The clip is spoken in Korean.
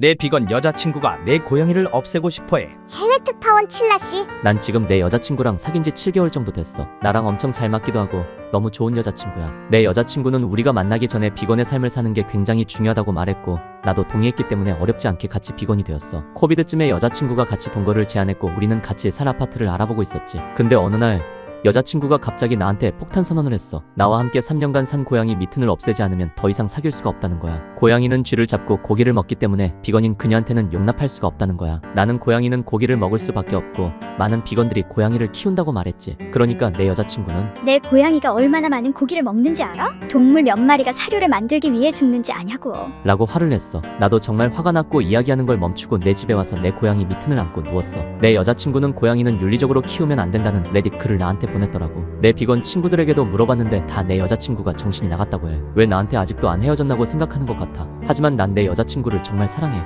내 비건 여자친구가 내 고양이를 없애고 싶어해. 해외 특파원 칠라 씨. 난 지금 내 여자친구랑 사귄 지 7개월 정도 됐어. 나랑 엄청 잘 맞기도 하고 너무 좋은 여자친구야. 내 여자친구는 우리가 만나기 전에 비건의 삶을 사는 게 굉장히 중요하다고 말했고 나도 동의했기 때문에 어렵지 않게 같이 비건이 되었어. 코비드쯤에 여자친구가 같이 동거를 제안했고 우리는 같이 살 아파트를 알아보고 있었지. 근데 어느 날 여자친구가 갑자기 나한테 폭탄 선언을 했어. 나와 함께 3년간 산 고양이 미튼을 없애지 않으면 더 이상 사귈 수가 없다는 거야. 고양이는 쥐를 잡고 고기를 먹기 때문에 비건인 그녀한테는 용납할 수가 없다는 거야. 나는 고양이는 고기를 먹을 수밖에 없고 많은 비건들이 고양이를 키운다고 말했지. 그러니까 내 여자친구는 내 고양이가 얼마나 많은 고기를 먹는지 알아? 동물 몇 마리가 사료를 만들기 위해 죽는지 아냐고. 라고 화를 냈어. 나도 정말 화가 났고 이야기하는 걸 멈추고 내 집에 와서 내 고양이 미튼을 안고 누웠어. 내 여자친구는 고양이는 윤리적으로 키우면 안 된다는 레딧 글을 나한테 보냈더라고. 내 비건 친구들에게도 물어봤는데 다 내 여자친구가 정신이 나갔다고 해. 왜 나한테 아직도 안 헤어졌나고 생각하는 것 같아. 하지만 난 내 여자친구를 정말 사랑해.